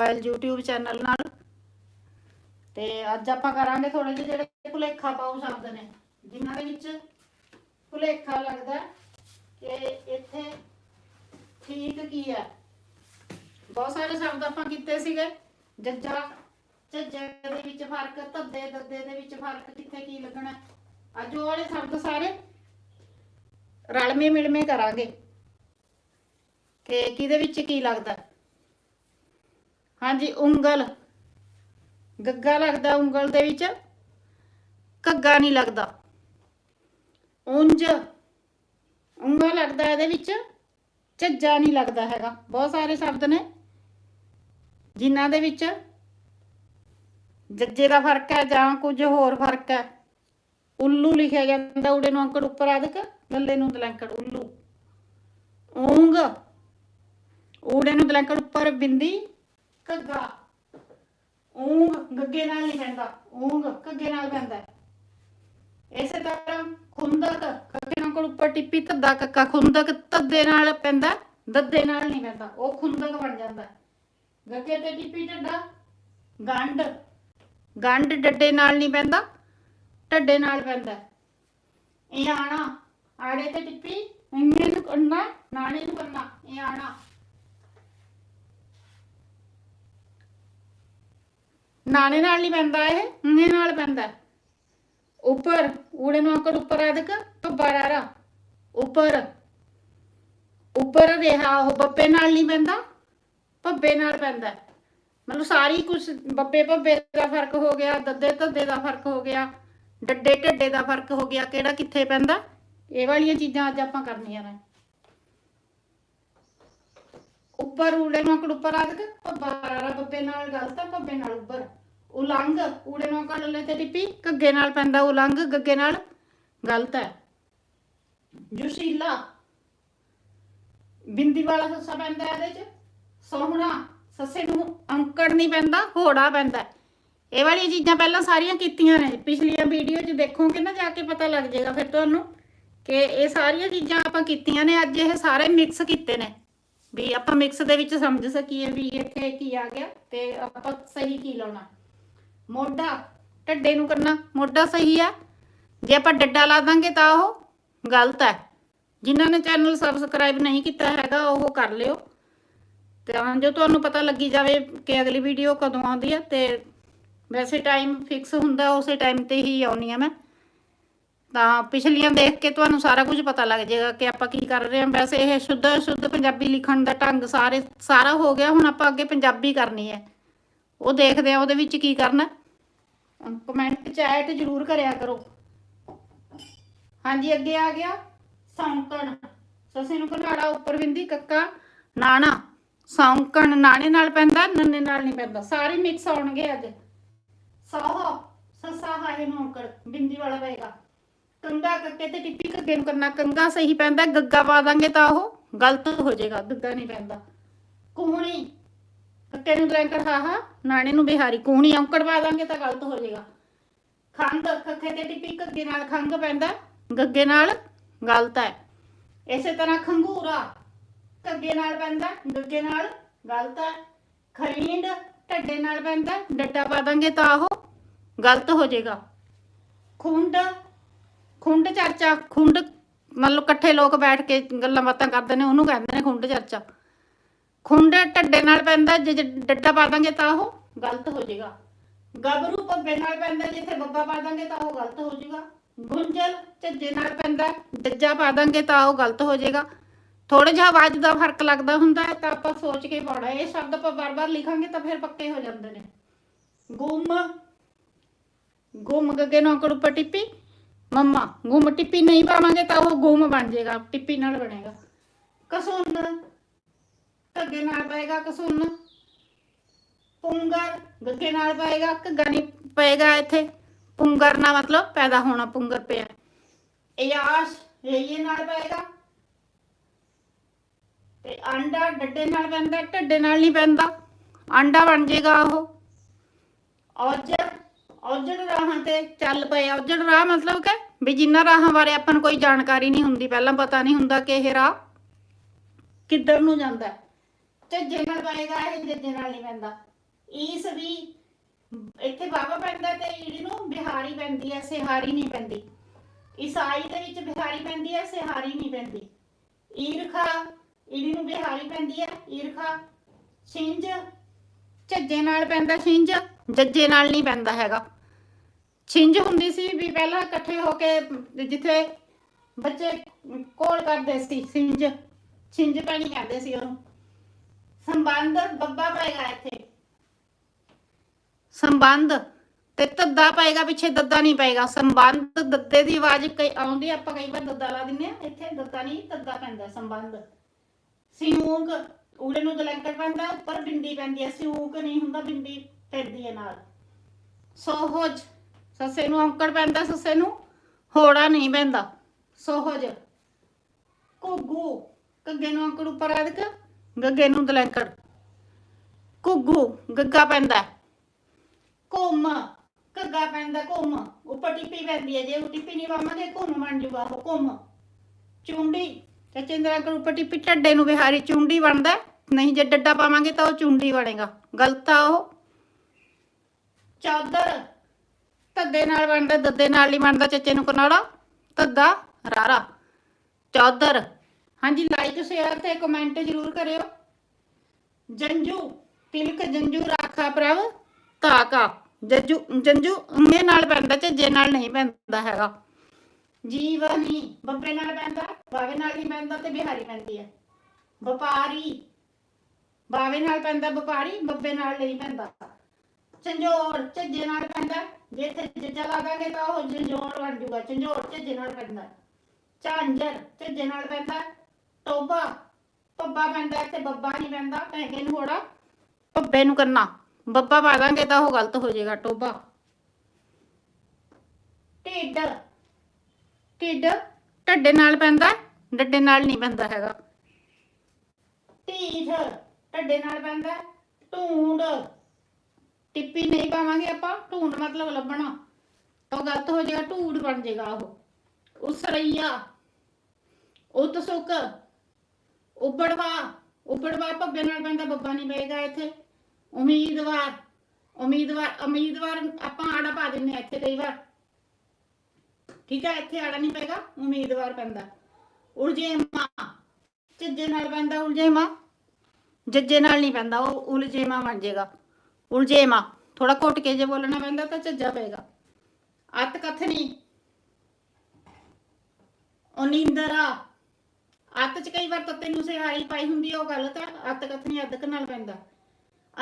Mobile YouTube channel ਨਾਲ। ਤੇ ਅੱਜ ਆਪਾਂ ਕਰਾਂਗੇ ਥੋੜੇ ਜਿਹੇ ਜਿਹੜੇ ਭੁਲੇਖਾ ਪਾਉ ਸ਼ਬਦ ਨੇ, ਜਿਨ੍ਹਾਂ ਦੇ ਵਿੱਚ ਭੁਲੇਖਾ ਲੱਗਦਾ ਕਿ ਇੱਥੇ ਠੀਕ ਕੀ ਹੈ। ਬਹੁਤ ਸਾਰੇ ਸ਼ਬਦ ਆਪਾਂ ਕੀਤੇ ਸੀਗੇ, ਜੱਜਾ, ਝੱਜੇ ਦੇ ਵਿੱਚ ਫ਼ਰਕ, ਧੱਦੇ, ਦੱਦੇ ਦੇ ਵਿੱਚ ਫ਼ਰਕ, ਕਿੱਥੇ ਕੀ ਲੱਗਣਾ ਅੱਜ ਉਹ ਵਾਲੇ ਸ਼ਬਦ ਸਾਰੇ ਰਲਵੇਂ ਮਿਲਵੇਂ ਕਰਾਂਗੇ ਕਿ ਕਿਹਦੇ ਵਿੱਚ ਕੀ ਲੱਗਦਾ ਹਾਂਜੀ, ਉਂਗਲ। ਗੱਗਾ ਲੱਗਦਾ ਉਂਗਲ ਦੇ ਵਿੱਚ। ਘੱਗਾ ਨਹੀਂ ਲੱਗਦਾ। ਉਂਝ ਉਂਗਲ ਲੱਗਦਾ ਇਹਦੇ ਵਿੱਚ। ਝੱਜਾ ਨਹੀਂ ਲੱਗਦਾ ਹੈਗਾ। ਬਹੁਤ ਸਾਰੇ ਸ਼ਬਦ ਨੇ। ਜਿਨ੍ਹਾਂ ਦੇ ਵਿੱਚ ਜੱਜੇ ਦਾ ਫ਼ਰਕ ਹੈ ਜਾਂ ਕੁਝ ਹੋਰ ਫ਼ਰਕ ਹੈ। ਉੱਲੂ ਲਿਖਿਆ ਜਾਂਦਾ ਉੜੇ ਨੂੰ ਅੰਕੜ ਉੱਪਰ ਆਦਿਕ ਲੱਲੇ ਨੂੰ ਦਲੰਕੜ ਉੱਲੂ। ਉਂਗ। ਊੜੇ ਨੂੰ ਦਲੰਕੜ ਉੱਪਰ ਬਿੰਦੀ। ਘੱਗਾ ਉਂਗ ਗੱਗੇ ਨਾਲ ਨਹੀਂ ਪੈਂਦਾ ਉਂਗ ਘੱਗੇ ਨਾਲ ਪੈਂਦਾ ਹੈ। ਇਸੇ ਤਰ੍ਹਾਂ ਖੁੰਦਕ ਗੱਗੇ ਨਾਲ ਕੋਲ ਉੱਪਰ ਟਿੱਪੀ ਧੱਦਾ ਕੱਕਾ ਖੁੰਦਕ ਧੱਦੇ ਨਾਲ ਪੈਂਦਾ ਦੱਦੇ ਨਾਲ ਨਹੀਂ ਪੈਂਦਾ ਉਹ ਖੁੰਦਕ ਬਣ ਜਾਂਦਾ ਹੈ। ਗੱਗੇ ਤੇ ਟਿੱਪੀ ਢੱਡਾ ਗੰਢ ਗੰਢ ਡੱਡੇ ਨਾਲ ਨਹੀਂ ਪੈਂਦਾ ਢੱਡੇ ਨਾਲ ਪੈਂਦਾ ਹੈ। ਇਹ ਆਣਾ ਆੜੇ ਤੇ ਟਿੱਪੀ, ਇੰਨੇ ਨੂੰ ਕਰਨਾ ਨਾਣੇ ਨੂੰ ਕਰਨਾ ਇਹ ਆਣਾ ਨਾਣੇ ਨਾਲ ਨਹੀਂ ਪੈਂਦਾ ਇਹ ਇੰਨੇ ਨਾਲ ਪੈਂਦਾ। ਹੈ। ਉੱਪਰ, ਊੜੇ ਨੂੰ ਆਕੜ ਉੱਪਰ ਆਦਿਕ ਬੱਬਰਾਰਾ ਉੱਪਰ। ਉੱਪਰ ਰਿਹਾ ਉਹ, ਬੱਬੇ ਨਾਲ ਨਹੀਂ ਪੈਂਦਾ, ਭੱਬੇ ਨਾਲ ਪੈਂਦਾ। ਮਤਲਬ ਸਾਰੀ ਕੁਝ ਬੱਬੇ ਭੱਬੇ ਦਾ ਫ਼ਰਕ ਹੋ ਗਿਆ, ਦੱਦੇ ਧੱਦੇ ਦਾ ਫ਼ਰਕ ਹੋ ਗਿਆ, ਡੱਡੇ ਢੱਡੇ ਦਾ ਫ਼ਰਕ ਹੋ ਗਿਆ, ਕਿਹੜਾ ਕਿੱਥੇ ਪੈਂਦਾ? ਇਹ ਵਾਲੀਆਂ ਚੀਜ਼ਾਂ ਅੱਜ ਆਪਾਂ ਕਰਨੀਆਂ ਨੇ। ਉੱਪਰ ਊੜੇ ਨੂੰ ਆਕੜ ਉੱਪਰ ਆਦਿਕ ਭੱਬਾਰਾ ਬੱਬੇ ਨਾਲ ਗਲਤ ਹੈ ਭੱਬੇ ਨਾਲ ਉੱਪਰ। ਉਲੰਘ ਊੜੇ ਨੂੰ ਆਕੜ ਲੈ ਤੇ ਟਿੱਪੀ ਘੱਗੇ ਨਾਲ ਪੈਂਦਾ ਉਲੰਘ, ਗੱਗੇ ਨਾਲ ਗਲਤ ਹੈ। ਜੁਸ਼ੀਲਾ। ਬਿੰਦੀ ਵਾਲਾ ਸੱਸਾ ਪੈਂਦਾ ਇਹਦੇ ਚ। ਸੋਹਣਾ, ਸੱਸੇ ਨੂੰ ਅੰਕੜ ਨਹੀਂ ਪੈਂਦਾ ਹੋੜਾ ਪੈਂਦਾ। ਇਹ ਵਾਲੀਆਂ ਚੀਜ਼ਾਂ ਪਹਿਲਾਂ ਸਾਰੀਆਂ ਕੀਤੀਆਂ ਨੇ। ਪਿਛਲੀਆਂ ਵੀਡੀਓ 'ਚ ਦੇਖੋਗੇ ਨਾ, ਜਾ ਕੇ ਪਤਾ ਲੱਗ ਜਾਏਗਾ ਫਿਰ ਤੁਹਾਨੂੰ ਕਿ ਇਹ ਸਾਰੀਆਂ ਚੀਜ਼ਾਂ ਆਪਾਂ ਕੀਤੀਆਂ ਨੇ। ਅੱਜ ਇਹ ਸਾਰੇ ਮਿਕਸ ਕੀਤੇ ਨੇ। ਵੀ ਆਪਾਂ ਮਿਕਸ ਦੇ ਵਿੱਚ ਸਮਝ ਸਕੀਏ ਵੀ ਇੱਥੇ ਕੀ ਆ ਗਿਆ ਤੇ ਆਪਾਂ ਸਹੀ ਕੀ ਲਾਉਣਾ। ਮੋਢਾ, ਢੱਡੇ ਨੂੰ ਕਰਨਾ, ਮੋਢਾ ਸਹੀ ਆ। ਜੇ ਆਪਾਂ ਡੱਡਾ ਲਾ ਦਾਂਗੇ ਤਾਂ ਉਹ ਗਲਤ ਹੈ। ਜਿਨ੍ਹਾਂ ਨੇ ਚੈਨਲ ਸਬਸਕ੍ਰਾਈਬ ਨਹੀਂ ਕੀਤਾ ਹੈਗਾ, ਉਹ ਕਰ ਲਿਓ। ਤਾਂ ਜੋ ਤੁਹਾਨੂੰ ਪਤਾ ਲੱਗੀ ਜਾਵੇ ਕਿ ਅਗਲੀ ਵੀਡੀਓ ਕਦੋਂ ਆਉਂਦੀ ਹੈ ਤੇ ਵੈਸੇ ਟਾਈਮ ਫਿਕਸ ਹੁੰਦਾ, ਉਸੇ ਟਾਈਮ ਤੇ ਹੀ ਆਉਣੀ ਆ ਮੈਂ। ਤਾਂ ਪਿਛਲੀਆਂ ਦੇਖ ਕੇ ਤੁਹਾਨੂੰ ਸਾਰਾ ਕੁਝ ਪਤਾ ਲੱਗ ਜਾਏਗਾ ਕਿ ਆਪਾਂ ਕੀ ਕਰ ਰਹੇ ਹਾਂ। ਵੈਸੇ ਇਹ ਸ਼ੁੱਧ ਸ਼ੁੱਧ ਪੰਜਾਬੀ ਲਿਖਣ ਦਾ ਢੰਗ ਸਾਰੇ, ਸਾਰਾ ਹੋ ਗਿਆ, ਹੁਣ ਆਪਾਂ ਅੱਗੇ ਪੰਜਾਬੀ ਕਰਨੀ ਹੈ। ਉਹ ਦੇਖਦੇ ਆ ਉਹਦੇ ਵਿੱਚ ਕੀ ਕਰਨਾ। ਕਮੈਂਟ ਚੈਟ ਜ਼ਰੂਰ ਕਰਿਆ ਕਰੋ। ਹਾਂਜੀ, ਅੱਗੇ ਆ ਗਿਆ ਸੌਂਕਣ ਸਸੇ ਨੂੰ ਘਨਾੜਾ ਉੱਪਰ ਬਿੰਦੀ ਕੱਕਾ, ਨਾਣਾ। ਸੌਂਕਣ ਨਾਣੇ ਨਾਲ ਪੈਂਦਾ, ਨੰਨੇ ਨਾਲ ਨਹੀਂ ਪੈਂਦਾ। ਸਾਰੇ ਮਿਕਸ ਆਉਣਗੇ ਅੱਜ। ਸੋਹ, ਸੱਸਾ, ਹਾਏ ਨੂੰ ਔਂਕੜ ਬਿੰਦੀ ਵਾਲਾ ਪਏਗਾ। ਕੰਗਾ ਕੱਕੇ ਤੇ ਟਿੱਪੀ ਕੱਗੇ ਨੂੰ ਕਰਨਾ। ਕੰਗਾ ਸਹੀ ਪੈਂਦਾ, ਗੱਗਾ ਪਾ ਦਾਂਗੇ ਤਾਂ ਉਹ ਗਲਤ ਹੋ ਜਾਏਗਾ, ਗੱਗਾ ਨਹੀਂ ਪੈਂਦਾ। ਕੂਹਣੀ ਕੱਕੇ ਨੂੰ ਦਰੰਕੜ ਹਾਹਾ ਨਾਣੇ ਨੂੰ ਬਿਹਾਰੀ ਕੂਹਣੀ ਔਂਕੜ ਪਾ ਦਾਂਗੇ ਤਾਂ ਗਲਤ ਹੋ ਜਾਏਗਾ ਖੰਗ ਖੱਖੇ ਤੇ ਟਿੱਪੀ ਕੱਗੇ ਨਾਲ ਖੰਗ ਪੈਂਦਾ, ਗੱਗੇ ਨਾਲ ਗਲਤ ਹੈ ਇਸੇ ਤਰ੍ਹਾਂ ਖੰਗੂਰਾ ਕੱਗੇ ਨਾਲ ਪੈਂਦਾ, ਗੱਗੇ ਨਾਲ ਗਲਤ ਹੈ ਖਰੀਂਡ ਢੱਡੇ ਨਾਲ ਪੈਂਦਾ, ਡੱਡਾ ਪਾ ਦਾਂਗੇ ਤਾਂ ਉਹ ਗਲਤ ਹੋ ਜਾਏਗਾ ਖੁੰਡ ਖੁੰਡ ਚਰਚਾ, ਖੁੰਡ ਮਤਲਬ ਇਕੱਠੇ ਲੋਕ ਬੈਠ ਕੇ ਗੱਲਾਂ ਬਾਤਾਂ ਕਰਦੇ ਨੇ, ਉਹਨੂੰ ਕਹਿੰਦੇ ਨੇ ਖੁੰਡ ਚਰਚਾ। ਖੁੰਡ ਢੱਡੇ ਨਾਲ ਪੈਂਦਾ, ਜੇ ਜੇ ਡੱਡਾ ਪਾ ਦਾਂਗੇ ਤਾਂ ਉਹ ਗਲਤ ਹੋ ਜਾਏਗਾ। ਗੱਭਰੂ ਭੱਬੇ ਨਾਲ ਪੈਂਦਾ ਜਿੱਥੇ ਬੱਬਾ ਪਾ ਦਾਂਗੇ ਤਾਂ ਉਹ ਗਲਤ ਹੋ ਜਾਏਗਾ। ਗੁੰਝਲ ਝੱਜੇ ਨਾਲ ਪੈਂਦਾ, ਜੱਜਾ ਪਾ ਦਾਂਗੇ ਤਾਂ ਉਹ ਗਲਤ ਹੋ ਜਾਏਗਾ। ਥੋੜਾ ਜਿਹਾ ਆਵਾਜ਼ ਦਾ ਫ਼ਰਕ ਲੱਗਦਾ ਹੁੰਦਾ ਹੈ, ਤਾਂ ਆਪਾਂ ਸੋਚ ਕੇ ਪਾਉਣਾ। ਇਹ ਸ਼ਬਦ ਆਪਾਂ ਬਾਰ-ਬਾਰ ਲਿਖਾਂਗੇ ਤਾਂ ਫਿਰ ਪੱਕੇ ਹੋ ਜਾਂਦੇ ਨੇ। ਗੁੰਮ ਗੁੰਮ ਗੱਗੇ ਨੂੰ ਅੰਕੜ ਉੱਪਰ ਟਿੱਪੀ। ਮੰਮਾ, ਗੁੰਮ ਟਿੱਪੀ ਨਹੀਂ ਪਾਵਾਂਗੇ ਤਾਂ ਉਹ ਗੁੰਮ ਬਣ ਜਾਏਗਾ, ਟਿੱਪੀ ਨਾਲ ਬਣੇਗਾ। ਕਸੁੰਨ ਗੱਗੇ ਨਾਲ ਪਏਗਾ ਕਸੁੰਨ ਪੁੰਗਰ, ਗੱਗੇ ਨਾਲ ਪਏਗਾ ਘੱਗਾ ਨਹੀਂ ਪਏਗਾ ਇੱਥੇ? ਪੁੰਗਰ ਨਾ ਮਤਲਬ ਪੈਦਾ ਹੋਣਾ ਪੁੰਗਰ ਪਿਆ। ਇਆਸ ਇਹ ਨਾਲ ਪਏਗਾ। ਤੇ ਅੰਡਾ ਡੱਡੇ ਨਾਲ ਪੈਂਦਾ, ਢੱਡੇ ਨਾਲ ਨਹੀਂ ਪੈਂਦਾ। ਅੰਡਾ ਬਣ ਜਾਏਗਾ ਉਹ। ਔਜੜ ਔਜੜ ਰਾਹਾਂ ਤੇ ਚੱਲ ਪਏ। ਔਜੜ ਰਾਹ ਮਤਲਬ ਕਿ ਵੀ ਜਿੰਨਾ ਰਾਹਾਂ ਬਾਰੇ ਆਪਾਂ ਨੂੰ ਕੋਈ ਜਾਣਕਾਰੀ ਨਹੀਂ ਹੁੰਦੀ, ਪਹਿਲਾਂ ਪਤਾ ਨਹੀਂ ਹੁੰਦਾ ਕਿ ਇਹ ਰਾਹ ਕਿੱਧਰ ਨੂੰ ਜਾਂਦਾ। ਹੈ। ਝੱਜੇ ਨਾਲ ਪਏਗਾ ਇਹ ਜੱਜੇ ਨਾਲ ਨਹੀਂ ਪੈਂਦਾ। ਈਸ ਵੀ ਇੱਥੇ ਬਾਬਾ ਪੈਂਦਾ ਤੇ ਈੜੀ ਨੂੰ ਬਿਹਾਰੀ ਪੈਂਦੀ ਹੈ ਸਿਹਾਰੀ ਨਹੀਂ ਪੈਂਦੀ। ਈਸਾਈ ਦੇ ਵਿੱਚ ਬਿਹਾਰੀ ਪੈਂਦੀ ਹੈ ਸਿਹਾਰੀ ਨਹੀਂ ਪੈਂਦੀ। ਈਰਖਾ ਈੜੀ ਨੂੰ ਬਿਹਾਰੀ ਪੈਂਦੀ ਹੈ ਈਰਖਾ। ਛਿੰਝ, ਝੱਜੇ ਨਾਲ ਪੈਂਦਾ ਛਿੰਝ, ਜੱਜੇ ਨਾਲ ਨਹੀਂ ਪੈਂਦਾ ਹੈਗਾ। ਛਿੰਝ ਹੁੰਦੀ ਸੀ ਵੀ ਪਹਿਲਾਂ ਇਕੱਠੇ ਹੋ ਕੇ ਜਿੱਥੇ ਬੱਚੇ ਕੋਲ ਕਰਦੇ ਸੀ, ਛਿੰਝ। ਛਿੰਝ ਪੈਣੀ ਕਹਿੰਦੇ ਸੀ ਉਹਨੂੰ। ਸੰਬੰਧ ਬੱਬਾ ਪਏਗਾ ਇੱਥੇ। ਸੰਬੰਧ ਤੇ ਤੱਦਾ ਪਏਗਾ, ਪਿੱਛੇ ਦੱਦਾ ਨਹੀਂ ਪਏਗਾ। ਸੰਬੰਧ ਦੱਦੇ ਦੀ ਆਵਾਜ਼ ਕਈ ਆਉਂਦੀ ਆਪਾਂ ਕਈ ਵਾਰ ਦੱਦਾ ਲਾ ਦਿੰਨੇ ਆ। ਇੱਥੇ ਦੱਦਾ ਨਹੀਂ ਤੱਦਾ ਪੈਂਦਾ ਸੰਬੰਧ। ਸਿਉਂਕ ਊੜੇ ਨੂੰ ਦਲੰਕਰ ਪੈਂਦਾ, ਉੱਪਰ ਬਿੰਦੀ ਪੈਂਦੀ ਹੈ ਸਿਉਂਕ ਨਹੀਂ ਹੁੰਦਾ, ਬਿੰਦੀ ਪੈਂਦੀ ਹੈ ਨਾਲ। ਸੋਹਜ, ਸੱਸੇ ਨੂੰ ਔਂਕੜ ਪੈਂਦਾ, ਸੱਸੇ ਨੂੰ ਹੋੜਾ ਨਹੀਂ ਪੈਂਦਾ। ਸੋਹਜ। ਘੁੱਗੂ ਗੱਗੇ ਨੂੰ ਔਂਕੜ ਉੱਪਰ ਆਦਿਕ ਗੱਗੇ ਨੂੰ ਦਲੈਂਕੜ ਘੁੱਗੂ, ਗੱਗਾ ਪੈਂਦਾ। ਘੁੰਮ ਘੱਗਾ ਪੈਂਦਾ ਘੁੰਮ। ਉੱਪਰ ਟਿੱਪੀ ਪੈਂਦੀ ਹੈ, ਜੇ ਉਹ ਟਿੱਪੀ ਨਹੀਂ ਪਾਵਾਂਗੇ ਘੁੰਮ ਬਣ ਜੂਗਾ ਉਹ, ਘੁੰਮ। ਚੁੰਡੀ ਤੇ ਚੰਦਰਾ ਉੱਪਰ ਟਿੱਪੀ ਢੱਡੇ ਨੂੰ ਬਿਹਾਰੀ ਚੁੰਡੀ ਬਣਦਾ। ਨਹੀਂ ਜੇ ਡੱਡਾ ਪਾਵਾਂਗੇ ਤਾਂ ਉਹ ਚੁੰਡੀ ਬਣੇਗਾ। ਗਲਤ ਆ ਉਹ। ਚਾਦਰ, ਧੱਦੇ ਨਾਲ ਬਣਦਾ, ਦੱਦੇ ਨਾਲ ਨਹੀਂ ਬਣਦਾ, ਚੱਚੇ ਨੂੰ ਕਨਾੜਾ। ਧੱਦਾ, ਰਾਰਾ। ਚਾਦਰ। ਹਾਂਜੀ ਲਾਈਕ ਸ਼ੇਅਰ ਤੇ ਕਮੈਂਟ ਜ਼ਰੂਰ ਕਰਿਓ। ਜੰਜੂ, ਤਿਲਕ, ਜੰਜੂ, ਰਾਖਾ, ਪ੍ਰਭ ਤਾਕਾ ਜੰਜੂ ਜੰਜੂ ਅੰਗੇ ਨਾਲ ਪੈਂਦਾ, ਝੱਜੇ ਨਾਲ ਨਹੀਂ ਪੈਂਦਾ ਹੈਗਾ। ਜੀਵਨੀ, ਬੱਬੇ ਨਾਲ ਪੈਂਦਾ, ਬਾਵੇ ਨਾਲ ਨਹੀਂ ਪੈਂਦਾ ਤੇ ਬਿਹਾਰੀ ਪੈਂਦੀ ਹੈ। ਵਪਾਰੀ, ਬਾਵੇ ਨਾਲ ਪੈਂਦਾ, ਵਪਾਰੀ, ਬੱਬੇ ਨਾਲ ਨਹੀਂ ਪੈਂਦਾ। ਝੰਜੋੜ, ਝੱਜੇ ਨਾਲ ਪੈਂਦਾ। ਜੇ ਇੱਥੇ ਜੱਜਾ ਲਾਵਾਂਗੇ ਤਾਂ ਉਹ ਝੰਜੋੜ ਬਣ ਜੂਗਾ। ਝੰਜੋੜ, ਝੱਜੇ ਨਾਲ ਪੈਂਦਾ। ਝਾਂਜਰ, ਝੱਜੇ ਨਾਲ ਪੈਂਦਾ। ਟੋਬਾ ਪੱਬਾ ਪੈਂਦਾ ਇੱਥੇ, ਬੱਬਾ ਨਹੀਂ ਪੈਂਦਾ ਪੈਗੇ ਨੂੰ ਹੋੜਾ। ਪੱਬੇ ਨੂੰ ਕਰਨਾ। ਬੱਬਾ ਪਾ ਦਾਂਗੇ ਤਾਂ ਉਹ ਗਲਤ ਹੋ ਜਾਏਗਾ ਟੋਬਾ ਢਿੱਡ। ਢਿੱਡ ਢੱਡੇ ਨਾਲ ਪੈਂਦਾ, ਡੱਡੇ ਨਾਲ ਨਹੀਂ ਪੈਂਦਾ ਹੈਗਾ। ਢੀਠ ਢੱਡੇ ਨਾਲ ਪੈਂਦਾ, ਢੂੰਡ। ਟਿੱਪੀ ਨਹੀਂ ਪਾਵਾਂਗੇ ਆਪਾਂ, ਢੂੰਡ ਮਤਲਬ ਲੱਭਣਾ। ਤਾਂ ਗਲਤ ਹੋ ਜਾਏਗਾ, ਢੂਡ ਬਣ ਜਾਏਗਾ ਉਹ। ਉਸਰਈਆ। ਉਤਸੁਕ। ਉਬੜਵਾ ਉਬੜਵਾ, ਭੱਬੇ ਨਾਲ ਪੈਂਦਾ ਬੱਬਾ ਨਹੀਂ ਪਏਗਾ ਇੱਥੇ। ਉਮੀਦਵਾਰ ਉਮੀਦਵਾਰ ਉਮੀਦਵਾਰ ਆਪਾਂ ਆੜਾ ਪਾ ਦਿੰਨੇ ਇੱਥੇ ਕਈ ਵਾਰ। ਠੀਕ ਹੈ, ਇੱਥੇ ਆੜਾ ਨਹੀਂ ਪਏਗਾ, ਉਮੀਦਵਾਰ ਪੈਂਦਾ। ਉਲਝੇਮਾ ਝੱਜੇ ਨਾਲ ਪੈਂਦਾ ਉਲਝੇਮਾ ਜੱਜੇ ਨਾਲ ਨਹੀਂ ਪੈਂਦਾ, ਉਹ ਉਲਝੇਮਾ ਬਣ ਜਾਏਗਾ। ਉਲਝੇਮਾ ਥੋੜਾ ਘੁੱਟ ਕੇ ਜੇ ਬੋਲਣਾ ਪੈਂਦਾ ਤਾਂ ਝੱਜਾ ਪਏਗਾ। ਅਤ ਕਥਨੀ ਅਨਿੰਦਰਾ ਅੱਤ ਚ ਕਈ ਵਾਰ ਤੱਤੇ ਨੂੰ ਸਿਹਾਰੀ ਪਾਈ ਹੁੰਦੀ ਉਹ ਗਲਤ ਹੈ ਅੱਤ ਕਥਨੀ ਅਦਕ ਨਾਲ ਪੈਂਦਾ।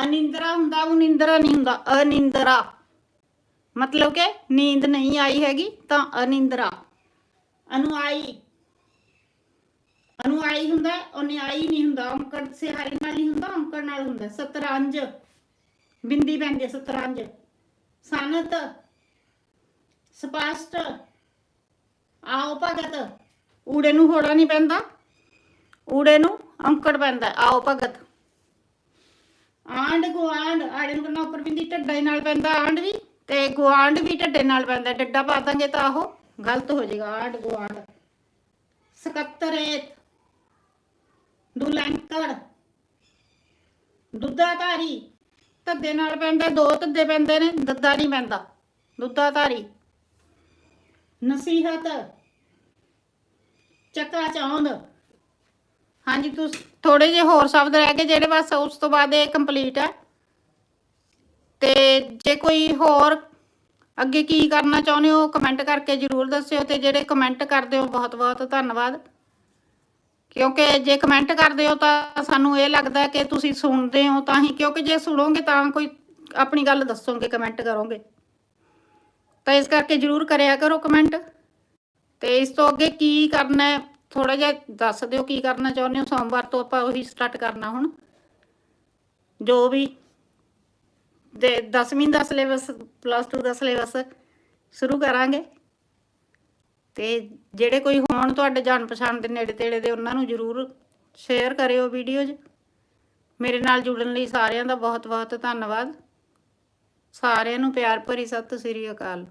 ਅਨਿੰਦਰਾ ਹੁੰਦਾ, ਉਹ ਨਿੰਦਰਾ ਨਹੀਂ ਹੁੰਦਾ, ਅਨਿੰਦਰਾ। ਮਤਲਬ ਕਿ ਨੀਂਦ ਨਹੀਂ ਆਈ ਹੈਗੀ ਤਾਂ ਅਨਿੰਦਰਾ। ਅਨੁਆਈ। ਅਨੁਆਈ ਹੁੰਦਾ, ਅਨੁਆਈ ਨਹੀਂ ਹੁੰਦਾ, ਔਂਕੜ ਸਿਹਾਰੀ ਨਾਲ ਨਹੀਂ ਹੁੰਦਾ ਅੰਕੜ ਨਾਲ ਹੁੰਦਾ, ਸਤਰੰਜ। ਬਿੰਦੀ ਪੈਂਦੀ ਹੈ ਸਤਰੰਜ। ਸਨਤ। ਸਪਸ਼ਟ। ਆਓ ਭਗਤ। ਊੜੇ ਨੂੰ ਹੋੜਾ ਨਹੀਂ ਪੈਂਦਾ। ਊੜੇ ਨੂੰ ਅੰਕੜ ਪੈਂਦਾ ਆਓ ਭਗਤ। ਆਂਡ ਗੁਆਂਡ ਆੜੇ ਨੂੰ ਕਰਨਾ ਉੱਪਰ ਬਿੰਦੀ, ਢੱਡੇ ਨਾਲ ਪੈਂਦਾ ਆਂਡ ਵੀ। ਤੇ ਗੁਆਂਡ ਵੀ ਢੱਡੇ ਨਾਲ ਪੈਂਦਾ ਡੱਡਾ ਪਾ ਦਾਂਗੇ ਤਾਂ ਉਹ ਗਲਤ ਹੋ ਜਾਏਗਾ। ਆਂਡ ਗੁਆਂਡ ਸਕੱਤਰੇਤ। ਦੁਲੰਕੜ। ਦੁੱਧਾਧਾਰੀ। ਧੱਦੇ ਨਾਲ ਪੈਂਦਾ ਦੋ ਧੱਦੇ ਪੈਂਦੇ ਨੇ, ਦੱਦਾ ਨਹੀਂ ਪੈਂਦਾ। ਦੁੱਧਾਧਾਰੀ। ਨਸੀਹਤ। ਚੱਕਾ ਚੌਂਦ ਹਾਂਜੀ ਤੁਸੀਂ ਥੋੜੇ ਜਿਹੇ ਹੋਰ ਸ਼ਬਦ ਰਹਿ ਗਏ ਜਿਹੜੇ ਬਸ ਉਸ ਤੋਂ ਬਾਅਦ ਇਹ ਕੰਪਲੀਟ ਹੈ। ਤੇ ਜੇ ਕੋਈ ਹੋਰ ਅੱਗੇ ਕੀ ਕਰਨਾ ਚਾਹੁੰਦੇ ਹੋ ਕਮੈਂਟ ਕਰਕੇ ਜਰੂਰ ਦੱਸਿਓ ਤੇ ਜਿਹੜੇ ਕਮੈਂਟ ਕਰਦੇ ਹੋ, ਬਹੁਤ ਬਹੁਤ ਧੰਨਵਾਦ। ਕਿਉਂਕਿ ਜੇ ਕਮੈਂਟ ਕਰਦੇ ਹੋ ਤਾਂ ਸਾਨੂੰ ਇਹ ਲੱਗਦਾ ਕਿ ਤੁਸੀਂ ਸੁਣਦੇ ਹੋ ਤਾਂ ਹੀ, ਕਿਉਂਕਿ ਜੇ ਸੁਣੋਗੇ ਤਾਂ ਕੋਈ ਆਪਣੀ ਗੱਲ ਦੱਸੋਗੇ ਕਮੈਂਟ ਕਰੋਗੇ। ਤਾਂ ਇਸ ਕਰਕੇ ਜਰੂਰ ਕਰਿਆ ਕਰੋ ਕਮੈਂਟ ਤੇ ਇਸ ਤੋਂ ਅੱਗੇ ਕੀ ਕਰਨਾ ਥੋੜਾ ਜਿਹਾ ਦੱਸ ਦਿਓ ਕੀ ਕਰਨਾ ਚਾਹੁੰਦੇ ਹੋ? ਸੋਮਵਾਰ ਤੋਂ ਆਪਾਂ ਉਹੀ ਸਟਾਰਟ ਕਰਨਾ ਹੁਣ। ਜੋ ਵੀ ਦੇ 10ਵੀਂ ਦਾ ਸਿਲੇਬਸ ਪਲੱਸ 2 ਦਾ ਸਿਲੇਬਸ ਸ਼ੁਰੂ ਕਰਾਂਗੇ। ਤੇ ਜਿਹੜੇ ਕੋਈ ਹੋਣ ਤੁਹਾਡੇ ਜਾਣ ਪਛਾਣ ਦੇ ਨੇੜੇ ਤੇੜੇ ਦੇ, ਉਹਨਾਂ ਨੂੰ ਜਰੂਰ ਸ਼ੇਅਰ ਕਰਿਓ ਵੀਡੀਓਜ਼ ਮੇਰੇ ਨਾਲ ਜੁੜਨ ਲਈ ਸਾਰਿਆਂ ਦਾ ਬਹੁਤ ਬਹੁਤ ਧੰਨਵਾਦ। ਸਾਰਿਆਂ ਨੂੰ ਪਿਆਰ ਭਰੀ ਸਤਿ ਸ੍ਰੀ ਅਕਾਲ।